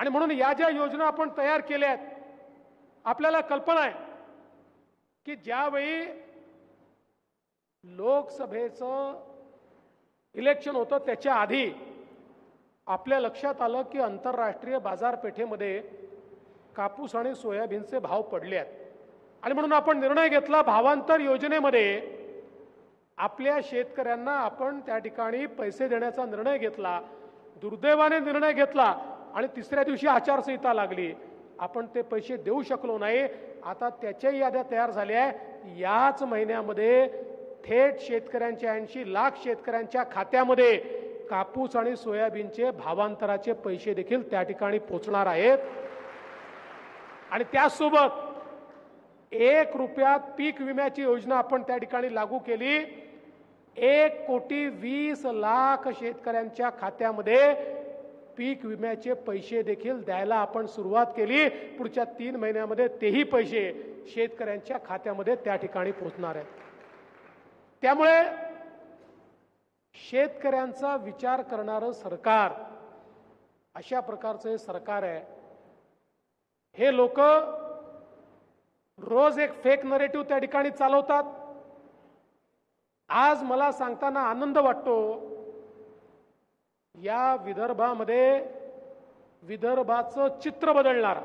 आणि म्हणून या ज्या योजना आपण तयार केल्या आहेत आपल्याला कल्पना आहे की ज्यावेळी लोकसभेचं इलेक्शन होतं त्याच्या आधी आपल्या लक्षात आलं की आंतरराष्ट्रीय बाजारपेठेमध्ये कापूस आणि सोयाबीनचे भाव पडले आहेत. आणि म्हणून आपण निर्णय घेतला भावांतर योजनेमध्ये आपल्या शेतकऱ्यांना आपण त्या ठिकाणी पैसे देण्याचा निर्णय घेतला दुर्दैवाने निर्णय घेतला आणि तिसऱ्या दिवशी आचारसंहिता लागली. आपण ते पैसे देऊ शकलो नाही. आता त्याच्याही याद्या तयार झाल्या याच महिन्यामध्ये थेट शेतकऱ्यांच्या ऐंशी लाख शेतकऱ्यांच्या खात्यामध्ये कापूस आणि सोयाबीनचे भावांतराचे पैसे देखील त्या ठिकाणी पोचणार आहेत. आणि त्यासोबत एक रुपयात पीक विम्याची योजना आपण त्या ठिकाणी लागू केली. एक कोटी वीस लाख शेतकऱ्यांच्या खात्यामध्ये पीक विम्याचे पैसे देखील द्यायला आपण सुरुवात केली. पुढच्या तीन महिन्यामध्ये तेही पैसे शेतकऱ्यांच्या खात्यामध्ये त्या ठिकाणी पोहोचणार आहेत. त्यामुळे शेतकऱ्यांचा विचार करणारं सरकार अशा प्रकारचं हे सरकार आहे. हे लोक रोज एक फेक नरेटिव्ह त्या ठिकाणी चालवतात. आज मला सांगताना आनंद वाटतो या विदर्भामध्ये विदर्भाचं चित्र बदलणार.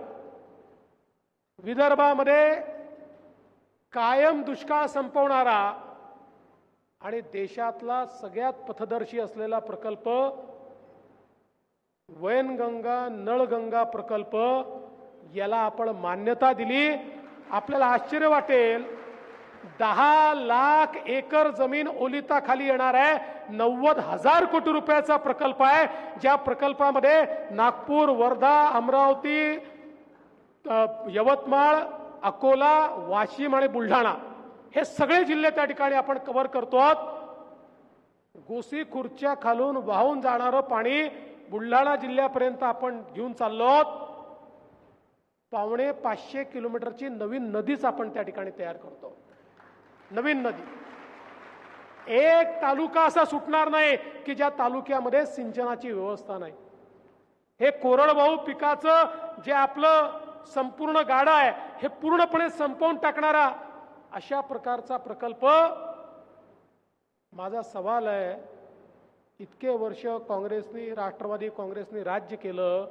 विदर्भामध्ये कायम दुष्काळ संपवणारा आणि देशातला सगळ्यात पथदर्शी असलेला प्रकल्प वयनगंगा नळगंगा प्रकल्प याला आपण मान्यता दिली. आपल्याला आश्चर्य वाटेल दहा लाख एकर जमीन ओलिताखाली येणार आहे. नव्वद हजार कोटी रुपयाचा प्रकल्प आहे. ज्या प्रकल्पामध्ये नागपूर वर्धा अमरावती यवतमाळ अकोला वाशिम आणि बुलढाणा हे सगळे जिल्हे त्या ठिकाणी आपण कव्हर करतो गोसी खुर्च्या खालून वाहून जाणारं पाणी बुलढाणा जिल्ह्यापर्यंत आपण घेऊन चाललो आहोत. पावणे पाचशे किलोमीटरची नवीन नदीच आपण त्या ठिकाणी तयार करतो. नवीन नदी. एक तालुका असा सुटणार नाही की ज्या तालुक्यामध्ये सिंचनाची व्यवस्था नाही. हे कोरडवाहू पिकाचं जे आपलं संपूर्ण गाडा आहे हे पूर्णपणे संपवून टाकणारा अशा प्रकारचा प्रकल्प माझा सवाल आहे. इतके वर्ष काँग्रेसनी राष्ट्रवादी काँग्रेसनी राज्य केलं